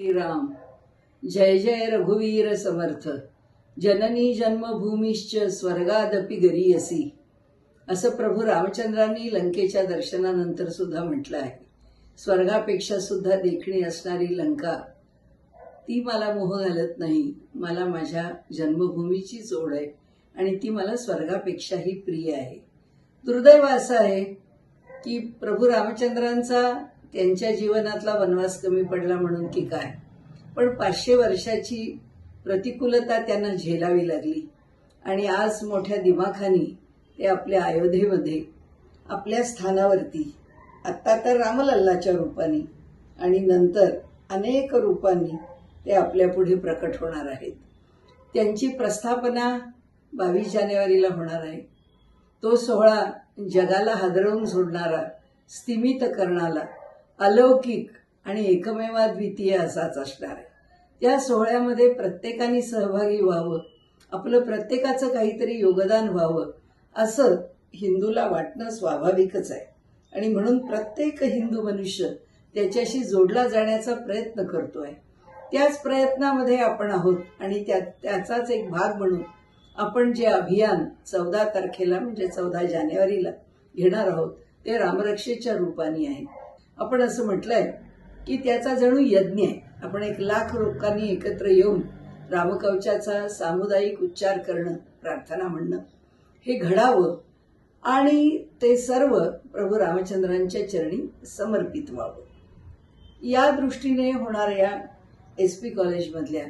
श्रीराम. जय जय रघुवीर समर्थ. जननी जन्मभूमीश्च स्वर्गादपि गरीयसी. असं प्रभू रामचंद्रांनी लंकेच्या दर्शनानंतर सुद्धा म्हटलं आहे स्वर्गापेक्षा सुद्धा देखणी असणारी लंका ती मला मोह घालत नाही. मला माझ्या जन्मभूमीचीच ओढ आहे आणि ती मला स्वर्गापेक्षाही प्रिय आहे. दुर्दैव असं आहे की प्रभू रामचंद्रांचा त्यांच्या जीवनातला वनवास कमी पडला म्हणून की काय? पण पाचशे वर्षाची प्रतिकूलता त्यांना झेलावी लागली. आणि आज मोठ्या दिमाखानी ते आपल्या अयोध्येमध्ये आपल्या स्थानावरती आत्ता तर रामलल्लाच्या रूपाने आणि नंतर अनेक रूपांनी ते आपल्यापुढे प्रकट होणार आहेत. त्यांची प्रस्थापना बावीस जानेवारीला होणार आहे. तो सोहळा जगाला हादरवून सोडणारा स्तिमित करणारा अलौकिक आणि एकमेवाद्वितीय असाच असणार आहे. त्या सोहळ्यामध्ये प्रत्येकाने सहभागी व्हावं आपलं प्रत्येकाचं काहीतरी योगदान व्हावं असं हिंदूला वाटणं स्वाभाविकच आहे. आणि म्हणून प्रत्येक हिंदू मनुष्य त्याच्याशी जोडला जाण्याचा प्रयत्न करतोय. त्याच प्रयत्नामध्ये आपण आहोत आणि त्या त्याचाच एक भाग म्हणून आपण जे अभियान चौदा तारखेला म्हणजे चौदा जानेवारीला घेणार आहोत ते रामरक्षेच्या रूपाने आहे. आपण असं म्हटलंय की त्याचा जणू यज्ञ आहे. आपण एक लाख लोकांनी एकत्र येऊन रामकवचाचा सामुदायिक उच्चार करणं प्रार्थना म्हणणं हे घडावं आणि ते सर्व प्रभू रामचंद्रांच्या चरणी समर्पित व्हावं. या दृष्टीने होणाऱ्या एस पी कॉलेजमधल्या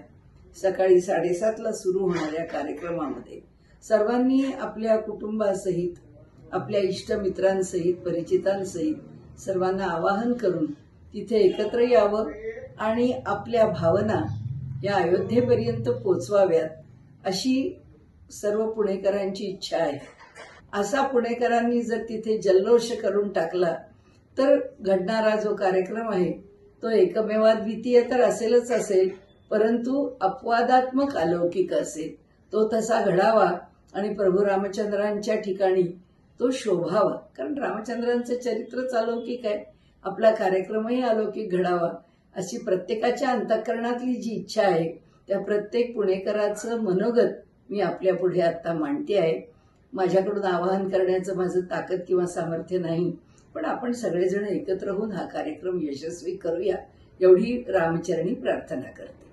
सकाळी साडेसातला सुरू होणाऱ्या कार्यक्रमामध्ये सर्वांनी आपल्या कुटुंबासहित आपल्या इष्टमित्रांसहित परिचितांसहित सर्वांना आवाहन करून तिथे एकत्र यावं आणि आपल्या भावना या अयोध्येपर्यंत पोचवाव्यात अशी सर्व पुणेकरांची इच्छा आहे. असा पुणेकरांनी जर तिथे जल्लोष करून टाकला तर घडणारा जो कार्यक्रम आहे तो एकमेवाद्वितीय तर असेलच असेल परंतु अपवादात्मक अलौकिक असेल. तो तसा घडावा आणि प्रभू रामचंद्रांच्या ठिकाणी तो शोभावा. कारण रामचंद्रांचं चरित्रच अलौकिक आहे. आपला कार्यक्रमही अलौकिक घडावा. अशी प्रत्येकाच्या अंतःकरणातली जी इच्छा आहे त्या प्रत्येक पुणेकराचं मनोगत मी आपल्या पुढे आता मांडते आहे. माझ्याकडून आवाहन करण्याचं माझं ताकद किंवा सामर्थ्य नाही. पण आपण सगळेजण एकत्र होऊन हा कार्यक्रम यशस्वी करूया एवढी रामचरणी प्रार्थना करते.